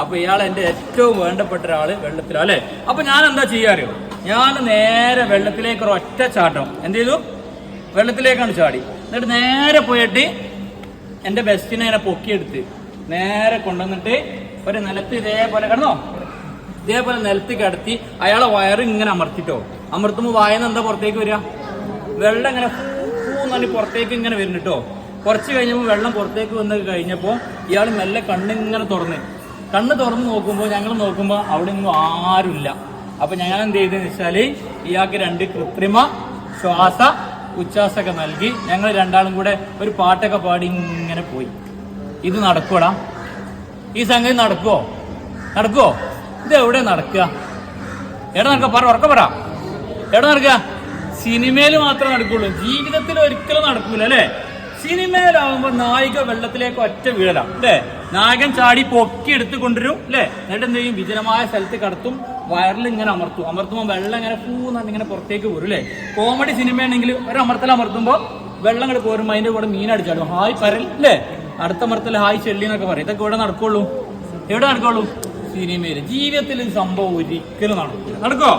അപ്പൊ ഇയാൾ എന്റെ ഏറ്റവും വേണ്ടപ്പെട്ട ഒരാൾ വെള്ളത്തിലാ അല്ലെ? അപ്പൊ ഞാൻ എന്താ ചെയ്യാറിയോ? ഞാൻ നേരെ വെള്ളത്തിലേക്ക് ഒരു ഒറ്റ ചാട്ടം. എന്ത് ചെയ്തു? വെള്ളത്തിലേക്കാണ് ചാടി. എന്നിട്ട് നേരെ പോയിട്ട് എന്റെ ബെസ്റ്റിനെ ഇങ്ങനെ പൊക്കിയെടുത്ത് നേരെ കൊണ്ടുവന്നിട്ട് ഒരു നിലത്ത് ഇതേപോലെ കിടന്നോ? ഇതേപോലെ നിലത്ത് കിടത്തി അയാളെ വയറ് ഇങ്ങനെ അമർത്തിട്ടോ. അമർത്തുമ്പോൾ വായന എന്താ പുറത്തേക്ക് വരിക? വെള്ളം ഇങ്ങനെ പൂന്നി പുറത്തേക്ക് ഇങ്ങനെ വരുന്നുട്ടോ. കുറച്ച് കഴിഞ്ഞപ്പോൾ വെള്ളം പുറത്തേക്ക് വന്ന് കഴിഞ്ഞപ്പോൾ ഇയാൾ മെല്ലെ കണ്ണിങ്ങനെ തുറന്ന്. കണ്ണ് തുറന്ന് നോക്കുമ്പോൾ ഞങ്ങൾ നോക്കുമ്പോൾ അവിടെ ഒന്നും ആരുമില്ല. അപ്പൊ ഞങ്ങൾ എന്ത് ചെയ്തെന്ന് വെച്ചാൽ ഇയാൾക്ക് രണ്ട് കൃത്രിമ ശ്വാസ ഉച്ഛ്വാസമൊക്കെ നൽകി ഞങ്ങൾ രണ്ടാളും കൂടെ ഒരു പാട്ടൊക്കെ പാടി ഇങ്ങനെ പോയി. ഇത് നടക്കൂടാ ഈ സംഗതി നടക്കുവോ? നടക്കുവോ? ഇത് എവിടെ നടക്കുക? എവിടെ നടക്കുക? പറ ഉറക്ക പറ. എവിടെ നടക്കുക? സിനിമയിൽ മാത്രമേ നടക്കുള്ളൂ. ജീവിതത്തിൽ ഒരിക്കലും നടക്കൂല അല്ലേ? സിനിമയിലാവുമ്പോ നായിക വെള്ളത്തിലേക്ക് ഒറ്റ വീഴലാം അല്ലേ? നായകൻ ചാടി പൊക്കി എടുത്ത് കൊണ്ടുവരും അല്ലേ എന്നിട്ട് എന്ത് ചെയ്യും? വിജനമായ സ്ഥലത്ത് കടത്തും വയറിൽ ഇങ്ങനെ അമർത്തും. അമർത്തുമ്പോൾ വെള്ളം ഇങ്ങനെ പൂന്നാണ് ഇങ്ങനെ പുറത്തേക്ക് പോരും അല്ലേ കോമഡി സിനിമയാണെങ്കിൽ ഒരു അമർത്തൽ അമർത്തുമ്പോൾ വെള്ളം ഇങ്ങോട്ട് പോരും അതിന്റെ കൂടെ മീൻ അടിച്ചാടും. ഹായ് പരൽ അല്ലേ അടുത്ത അമർത്തൽ ഹായ് ചെള്ളി എന്നൊക്കെ പറയും. ഇതൊക്കെ ഇവിടെ നടക്കുള്ളൂ. എവിടെ നടക്കുള്ളൂ? സിനിമയിൽ ജീവിതത്തിൽ സംഭവം ഒരിക്കലും നടക്കില്ല നടക്കോ?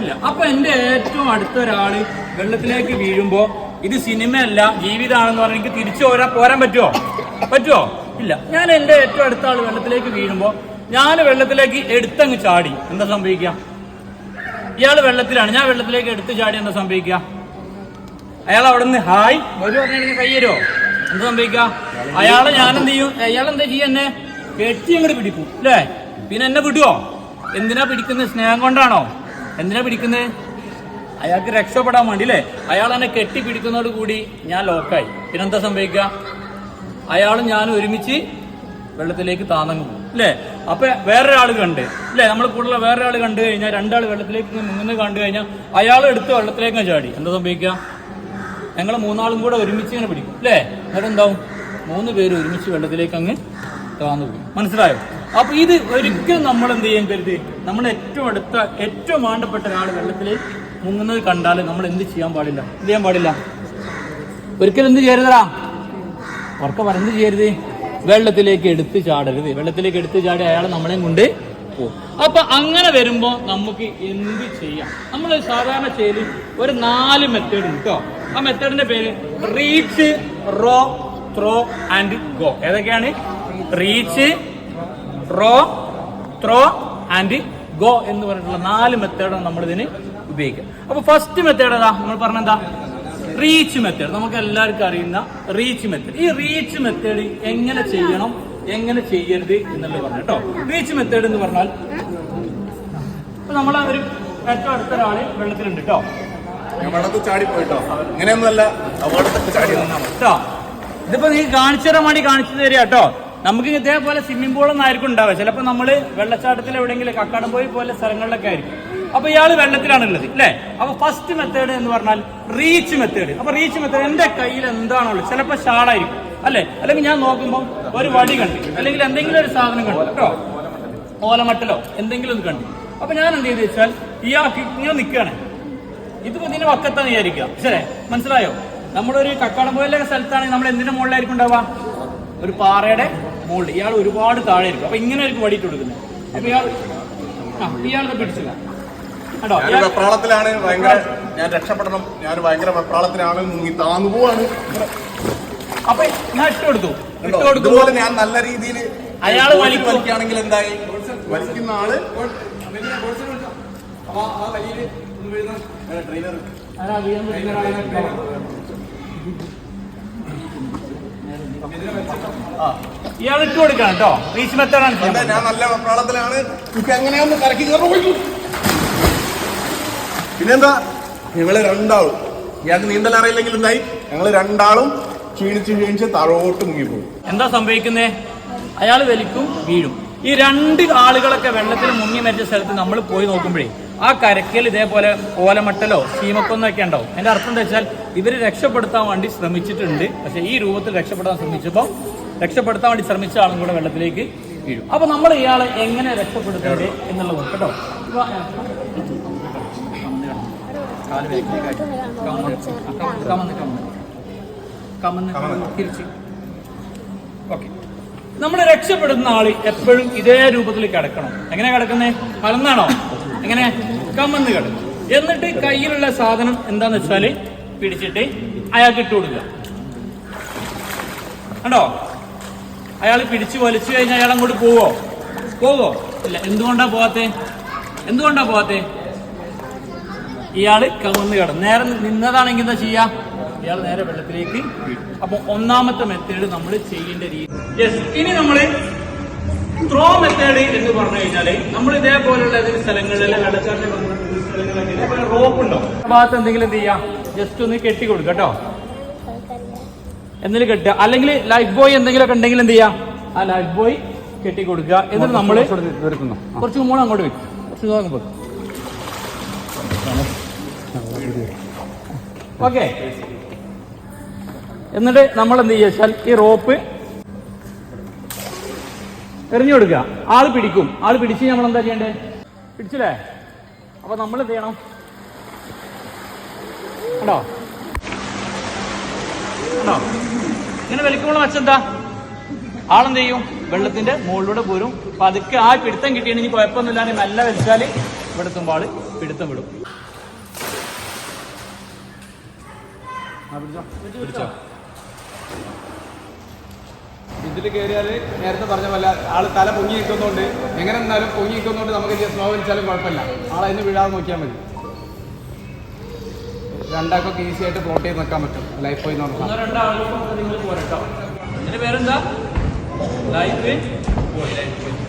ഇല്ല. അപ്പൊ എന്റെ ഏറ്റവും അടുത്ത ഒരാൾ വെള്ളത്തിലേക്ക് വീഴുമ്പോ ഇത് സിനിമയല്ല ജീവിതമാണെന്ന് പറഞ്ഞാൽ എനിക്ക് തിരിച്ചു പോരാ പോരാൻ പറ്റുമോ പറ്റുമോ ഇല്ല. ഞാൻ എന്റെ ഏറ്റവും അടുത്ത ആൾ വെള്ളത്തിലേക്ക് വീഴുമ്പോ ഞാൻ വെള്ളത്തിലേക്ക് എടുത്തങ്ങ് ചാടി. എന്താ സംഭവിക്കുക? ഇയാൾ വെള്ളത്തിലാണ്. ഞാൻ വെള്ളത്തിലേക്ക് എടുത്ത് ചാടി എന്താ സംഭവിക്കുക? അയാൾ അവിടെ നിന്ന് ഹായ് ഒരു പറഞ്ഞിട്ടുണ്ടെങ്കിൽ കയ്യരോ എന്താ സംഭവിക്കുക? അയാളെ ഞാൻ എന്ത് ചെയ്യും അയാൾ എന്താ ചെയ്യും എന്നെ? കെട്ടി അങ്ങോട്ട് പിടിക്കും. അല്ലേ? പിന്നെ എന്നെ വിടുവോ? എന്തിനാ പിടിക്കുന്നത്? സ്നേഹം കൊണ്ടാണോ? എന്തിനാ പിടിക്കുന്നത്? അയാൾക്ക് രക്ഷപ്പെടാൻ വേണ്ടി അല്ലേ? അയാൾ എന്നെ കെട്ടി പിടിക്കുന്നതോട് കൂടി ഞാൻ ലോക്കായി പിന്നെന്താ സംഭവിക്കുക? അയാളും ഞാനും ഒരുമിച്ച് വെള്ളത്തിലേക്ക് താന്നങ്ങ്. പോകും അല്ലേ അപ്പൊ വേറൊരാൾ കണ്ട്. അല്ലേ നമ്മൾ കൂടുതൽ വേറൊരാൾ കണ്ടു കഴിഞ്ഞാൽ രണ്ടാൾ വെള്ളത്തിലേക്ക് മുങ്ങുന്നത് കണ്ടു കഴിഞ്ഞാൽ അയാൾ എടുത്ത് വെള്ളത്തിലേക്ക് ചാടി. എന്താ സംഭവിക്കുക ഞങ്ങൾ മൂന്നാളും കൂടെ ഒരുമിച്ച് ഇങ്ങനെ പിടിക്കും. അല്ലേ എന്നിട്ട് എന്താവും മൂന്ന് പേര് ഒരുമിച്ച് വെള്ളത്തിലേക്ക് അങ്ങ് താന്നു പോകും മനസ്സിലായോ? അപ്പൊ ഇത് ഒരിക്കലും നമ്മൾ എന്ത് ചെയ്യാൻ കരുത്? നമ്മൾ ഏറ്റവും അടുത്ത ഏറ്റവും വേണ്ടപ്പെട്ട ഒരാൾ വെള്ളത്തിൽ മുങ്ങുന്നത് കണ്ടാൽ നമ്മൾ എന്ത് ചെയ്യാൻ പാടില്ല? എന്ത് ചെയ്യാൻ പാടില്ല? ഒരിക്കലും എന്ത് ചെയ്യരുതടാ. ഉറക്ക പറഞ്ഞ് ചെയ്യരുത്. വെള്ളത്തിലേക്ക് എടുത്ത് ചാടരുത്. വെള്ളത്തിലേക്ക് എടുത്ത് ചാടി അയാൾ നമ്മളെയും കൊണ്ട് പോകും അപ്പൊ അങ്ങനെ വരുമ്പോ നമുക്ക് എന്ത് ചെയ്യാം? നമ്മൾ സാധാരണ ചെയ്ത് ഒരു നാല് മെത്തേഡ് കേട്ടോ ആ മെത്തേഡിന്റെ പേര് reach row throw and go ഏതൊക്കെയാണ്? Reach row throw and go എന്ന് പറഞ്ഞിട്ടുള്ള നാല് മെത്തേഡാണ് നമ്മൾ ഇതിന് ഉപയോഗിക്കുക. അപ്പൊ ഫസ്റ്റ് മെത്തേഡ് ഏതാ? നമ്മൾ പറഞ്ഞെന്താ? റീച്ച് മെത്തേഡ് നമുക്ക് എല്ലാവർക്കും അറിയുന്ന റീച്ച് മെത്തേഡ് ഈ റീച്ച് മെത്തേഡ് എങ്ങനെ ചെയ്യണം എങ്ങനെ ചെയ്യരുത് എന്നുള്ളത് പറഞ്ഞു കേട്ടോ. റീച്ച് മെത്തേഡ് എന്ന് പറഞ്ഞാൽ ഇപ്പൊ നമ്മളെ ഒരു ഏറ്റവും അടുത്ത ഒരാൾ വെള്ളത്തിലുണ്ട് കേട്ടോ. വെള്ളത്തിൽ ചാടി പോയിട്ടോ. കേട്ടോ. ഇതിപ്പോ നീ കാണിച്ചു തരാൻ വേണ്ടി കാണിച്ചു തരിക കേട്ടോ. നമുക്ക് ഇതേപോലെ സ്വിമ്മിംഗ് പൂളൊന്നും ആയിരിക്കും ഉണ്ടാവുക ചിലപ്പോൾ നമ്മൾ വെള്ളച്ചാട്ടത്തിൽ എവിടെയെങ്കിലും കക്കാടംപോയി പോലെ സ്ഥലങ്ങളിലൊക്കെ ആയിരിക്കും. അപ്പൊ ഇയാൾ വെള്ളത്തിലാണുള്ളത് അല്ലേ അപ്പൊ ഫസ്റ്റ് മെത്തേഡ് എന്ന് പറഞ്ഞാൽ റീച്ച് മെത്തേഡ് അപ്പൊ റീച്ച് മെത്തേഡ് എന്റെ കയ്യിൽ എന്താണുള്ളത്? ചിലപ്പോൾ ഷാളായിരിക്കും അല്ലെ? അല്ലെങ്കിൽ ഞാൻ നോക്കുമ്പോൾ ഒരു വടി കണ്ടു. അല്ലെങ്കിൽ എന്തെങ്കിലും ഒരു സാധനം കണ്ടു കേട്ടോ? ഓലമട്ടലോ എന്തെങ്കിലും ഒന്ന് കണ്ടു. അപ്പൊ ഞാൻ എന്ത് ചെയ്തു വെച്ചാൽ ഇയാൾക്ക് ഇങ്ങനെ നിൽക്കുകയാണ് ഇതിപ്പോ ഇതിന്റെ വക്കത്താന്ന് വിചാരിക്കുക. ശരി മനസ്സിലായോ? നമ്മളൊരു കക്കാടംപോയിലെ സ്ഥലത്താണെങ്കിൽ നമ്മൾ എന്തിന്റെ മുകളിലായിരിക്കും ഉണ്ടാവുക? ഒരു പാറയുടെ മുകളിൽ ഇയാൾ ഒരുപാട് താഴെ ഇരിക്കും അപ്പൊ ഇങ്ങനെ ആയിരിക്കും വടിയിട്ട് കൊടുക്കുന്നത് അപ്പൊ ഇയാൾ ആ ഇയാളെ പിടിച്ചില്ല കേട്ടോ ഞാൻ വെപ്രാളത്തിലാണ് ഭയങ്കര ഞാൻ രക്ഷപ്പെടണം ഞാൻ ഭയങ്കര വെപ്രാളത്തിലാണ് മുങ്ങി താന്നു പോവാണ് അപ്പൊ ഞാൻ ഇട്ട് കൊടുത്തു ഇട്ട്? കൊടുത്തു ഇതുപോലെ ഞാൻ നല്ല രീതിയിൽ അയാൾ വലിക്കും. വലിക്കുകയാണെങ്കിൽ എന്തായി വലിക്കുന്ന ആൾ ട്രെയിനർ അതാ വീഴുന്ന വീഴുന്ന ഒരാളെ ഇട്ടോ. ഇയാൾ ഇട്ട് കൊടുക്കണം കേട്ടോ. റീച്ച് മെത്തേഡാണ് ആണ് ഞാൻ നല്ല വെപ്രാളത്തിലാണ് എനിക്ക് എങ്ങനെയൊന്ന് കറക്കി കയറി പോയി പിന്നെന്താ? ഞങ്ങൾ രണ്ടാളും. ഇയാൾക്ക് നീന്തൽ അറിയില്ലെങ്കിൽ എന്തായി? ഞങ്ങൾ രണ്ടാളും ക്ഷീണിച്ച് ക്ഷീണിച്ച് താഴോട്ട് പോകും എന്താ സംഭവിക്കുന്നേ? അയാൾ വലിക്കും വീഴും. ഈ രണ്ട് ആളുകളൊക്കെ വെള്ളത്തിൽ മുങ്ങി മരിച്ച സ്ഥലത്ത് നമ്മൾ പോയി നോക്കുമ്പോഴേ ആ കരക്കൽ ഇതേപോലെ ഓലമട്ടലോ സീമക്കൊന്നൊക്കെ ഉണ്ടാവും. എന്റെ അർത്ഥം എന്താ വെച്ചാൽ ഇവർ രക്ഷപ്പെടുത്താൻ വേണ്ടി ശ്രമിച്ചിട്ടുണ്ട്. പക്ഷെ ഈ രൂപത്തിൽ രക്ഷപ്പെടാൻ ശ്രമിച്ചപ്പോൾ രക്ഷപ്പെടുത്താൻ വേണ്ടി ശ്രമിച്ച ആളും കൂടെ വെള്ളത്തിലേക്ക് വീഴും. അപ്പൊ നമ്മൾ ഇയാളെ എങ്ങനെ രക്ഷപ്പെടുത്തേണ്ടത് എന്നുള്ളത് കേട്ടോ. തിരിച്ച്. നമ്മൾ രക്ഷപ്പെടുന്ന ആൾ എപ്പോഴും ഇതേ രൂപത്തിൽ കിടക്കണം. എങ്ങനെ കിടക്കുന്നേ? മലന്നാണോ എങ്ങനെ കമന്ന് കിടക്കും എന്നിട്ട് കയ്യിലുള്ള സാധനം എന്താന്ന് വെച്ചാൽ പിടിച്ചിട്ട് അയാൾക്ക് ഇട്ട് കൊടുക്കുക. കണ്ടോ? അയാൾ പിടിച്ചു വലിച്ചു കഴിഞ്ഞാൽ അയാൾ അങ്ങോട്ട് പോവോ? പോവോ? ഇല്ല എന്തുകൊണ്ടാ പോവാത്തെ? എന്തുകൊണ്ടാ പോവാത്തെ? ഇയാൾ കമന്ന് കിടന്നു. നേരെ നിന്നതാണെങ്കിൽ എന്താ ചെയ്യാ? ഇയാൾ നേരെ വെള്ളത്തിലേക്ക്. അപ്പൊ ഒന്നാമത്തെ മെത്തേഡ് നമ്മൾ ചെയ്യേണ്ട രീതി. യെസ് ഇനി നമ്മൾ ത്രോ മെത്തേഡ് എന്ന് പറഞ്ഞു കഴിഞ്ഞാൽ നമ്മൾ ഇതേപോലുള്ള ഏതെങ്കിലും സ്ഥലങ്ങളിൽ വെള്ളച്ചാട്ടം റോപ്പ് ഉണ്ടോ? ഭാഗത്ത് എന്തെങ്കിലും എന്ത് ചെയ്യാം? ജസ്റ്റ് ഒന്ന് കെട്ടി കൊടുക്കുക കേട്ടോ. എന്തെങ്കിലും കെട്ടുക. അല്ലെങ്കിൽ ലൈഫ് ബോയ് എന്തെങ്കിലുമൊക്കെ ഉണ്ടെങ്കിൽ എന്ത് ചെയ്യാം? ആ ലൈഫ് ബോയ് കെട്ടി കൊടുക്കുക. എന്നിട്ട് നമ്മൾ കുറച്ച് മുമ്പോട്ട് അങ്ങോട്ട് വെക്കും കുറച്ച് അങ്ങോട്ട് ഓക്കെ എന്നിട്ട് നമ്മൾ എന്ത് ചെയ്യുക? ഈ റോപ്പ് എറിഞ്ഞു കൊടുക്കുക. ആൾ പിടിക്കും. ആൾ പിടിച്ച് നമ്മൾ എന്താ ചെയ്യണ്ടേ? പിടിച്ചില്ലേ? അപ്പൊ നമ്മൾ എന്ത് ചെയ്യണം? കണ്ടോ? കണ്ടോ? ഇങ്ങനെ വലിക്കുമ്പോൾ വെച്ചെന്താ ആളെന്ത് ചെയ്യും? വെള്ളത്തിന്റെ മുകളിലൂടെ പോരും. അപ്പൊ പതുക്കെ ആ പിടുത്തം കിട്ടിയാണെങ്കിൽ കുഴപ്പമൊന്നുമില്ലാതെ നല്ല വലിച്ചാൽ ഇവിടെ ആൾ പിടുത്തം വിടും. പിടിച്ചോ? ഇതിൽ കയറിയാൽ നേരത്തെ പറഞ്ഞ പോലെ ആൾ തല പൊങ്ങി നിൽക്കുന്നതുകൊണ്ട് എങ്ങനെ നിന്നാലും പൊങ്ങി നിൽക്കുന്നതുകൊണ്ട് നമുക്ക് സ്ലോ വലിച്ചാലും കുഴപ്പമില്ല ആളതിന് വീഴാതെ നോക്കിയാൽ മതി. രണ്ടാൾക്കൊക്കെ ഈസി ആയിട്ട് ഫ്ലോട്ട് ചെയ്ത് നിൽക്കാൻ പറ്റും. ലൈഫ് പോയി നോക്കാം പോരട്ടോ. ഇതിന്റെ പേരെന്താ? ലൈഫ് പോയി ലൈഫ്